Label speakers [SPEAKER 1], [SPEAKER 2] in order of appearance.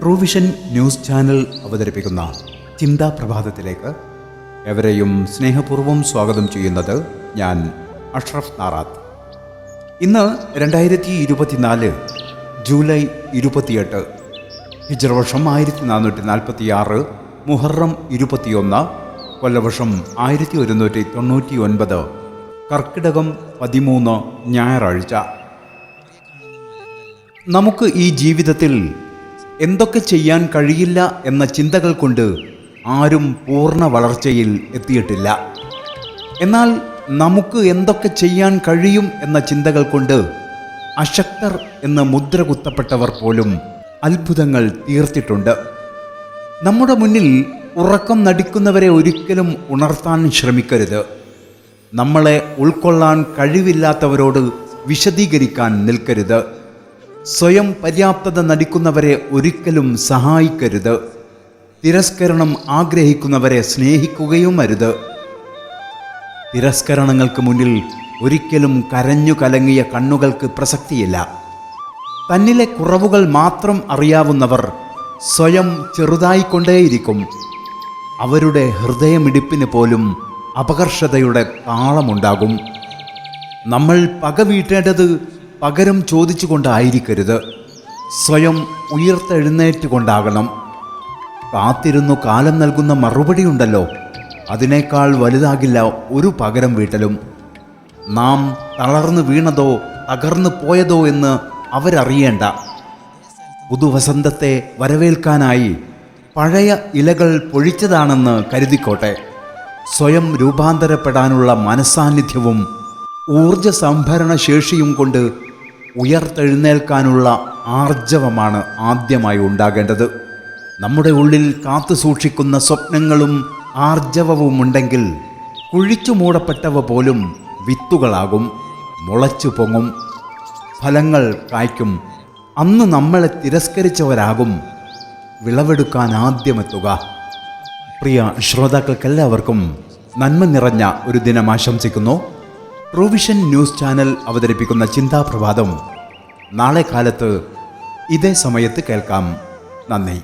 [SPEAKER 1] Truevision news channel അവതരിപ്പിക്കുന്ന ചിന്താ പ്രഭാതത്തിലേക്ക് എവരെയും സ്നേഹപൂർവം സ്വാഗതം ചെയ്യുന്നത് ഞാൻ അഷ്റഫ് നാറാത്ത്. ഇന്ന് രണ്ടായിരത്തി ഇരുപത്തിനാല് ജൂലൈ ഇരുപത്തിയെട്ട് ഹിജറ വർഷം ആയിരത്തി നാനൂറ്റി നാൽപ്പത്തി ആറ് മുഹറം ഇരുപത്തിയൊന്ന് കൊല്ലവർഷം ആയിരത്തി ഒരുന്നൂറ്റി തൊണ്ണൂറ്റി ഒൻപത് കർക്കിടകം പതിമൂന്ന് ഞായറാഴ്ച. നമുക്ക് ഈ ജീവിതത്തിൽ എന്തൊക്കെ ചെയ്യാൻ കഴിയില്ല എന്ന ചിന്തകൾ കൊണ്ട് ആരും പൂർണ വളർച്ചയിൽ എത്തിയിട്ടില്ല. എന്നാൽ നമുക്ക് എന്തൊക്കെ ചെയ്യാൻ കഴിയും എന്ന ചിന്തകൾ കൊണ്ട് അശക്തർ എന്ന മുദ്ര കുത്തപ്പെട്ടവർ പോലും അത്ഭുതങ്ങൾ തീർത്തിട്ടുണ്ട്. നമ്മുടെ മുന്നിൽ ഉറക്കം നടിക്കുന്നവരെ ഒരിക്കലും ഉണർത്താൻ ശ്രമിക്കരുത്. നമ്മളെ ഉൾക്കൊള്ളാൻ കഴിവില്ലാത്തവരോട് വിശദീകരിക്കാൻ നിൽക്കരുത്. സ്വയം പര്യാപ്തത നടിക്കുന്നവരെ ഒരിക്കലും സഹായിക്കരുത്. തിരസ്കരണം ആഗ്രഹിക്കുന്നവരെ സ്നേഹിക്കുകയും അരുത്. തിരസ്കരണങ്ങൾക്ക് മുന്നിൽ ഒരിക്കലും കരഞ്ഞു കലങ്ങിയ കണ്ണുകൾക്ക് പ്രസക്തിയില്ല. തന്നിലെ കുറവുകൾ മാത്രം അറിയാവുന്നവർ സ്വയം ചെറുതായിക്കൊണ്ടേയിരിക്കും. അവരുടെ ഹൃദയമിടിപ്പിന് പോലും അപകർഷതയുടെ താളമുണ്ടാകും. നമ്മൾ പക വീട്ടേണ്ടത് പകരം ചോദിച്ചുകൊണ്ടായിരിക്കരുത്. സ്വയം ഉയർത്തെഴുന്നേറ്റുകൊണ്ടാകണം. കാത്തിരുന്നു കാലം നൽകുന്ന മറുപടി ഉണ്ടല്ലോ അതിനേക്കാൾ വലുതാകില്ല ഒരു പകരം വീട്ടലും. നാം തളർന്നു വീണതോ തകർന്നു പോയതോ എന്ന് അവരറിയേണ്ട. പുതുവസന്തത്തെ വരവേൽക്കാനായി പഴയ ഇലകൾ പൊഴിച്ചതാണെന്ന് കരുതിക്കോട്ടെ. സ്വയം രൂപാന്തരപ്പെടാനുള്ള മനസാന്നിധ്യവും ഊർജ സംഭരണ ശേഷിയും കൊണ്ട് ഉയർത്തെഴുന്നേൽക്കാനുള്ള ആർജവമാണ് ആദ്യമായി ഉണ്ടാകേണ്ടത്. നമ്മുടെ ഉള്ളിൽ കാത്തു സൂക്ഷിക്കുന്ന സ്വപ്നങ്ങളും ആർജവവും ഉണ്ടെങ്കിൽ കുഴിച്ചു മൂടപ്പെട്ടവ പോലും വിത്തുകളാകും മുളച്ചു പൊങ്ങും ഫലങ്ങൾ കായ്ക്കും. അന്ന് നമ്മളെ തിരസ്കരിച്ചവരാകും. വിളവെടുക്കാൻ ആദ്യമെത്തുക. പ്രിയ ശ്രോതാക്കൾക്കെല്ലാവർക്കും നന്മ നിറഞ്ഞ ഒരു ദിനം ആശംസിക്കുന്നു. പ്രൊവിഷൻ ന്യൂസ് ചാനൽ അവതരിപ്പിക്കുന്ന ചിന്താപ്രഭാതം. നാളെ കാലത്ത് ഇതേ സമയത്ത് കേൾക്കാം. നന്ദി.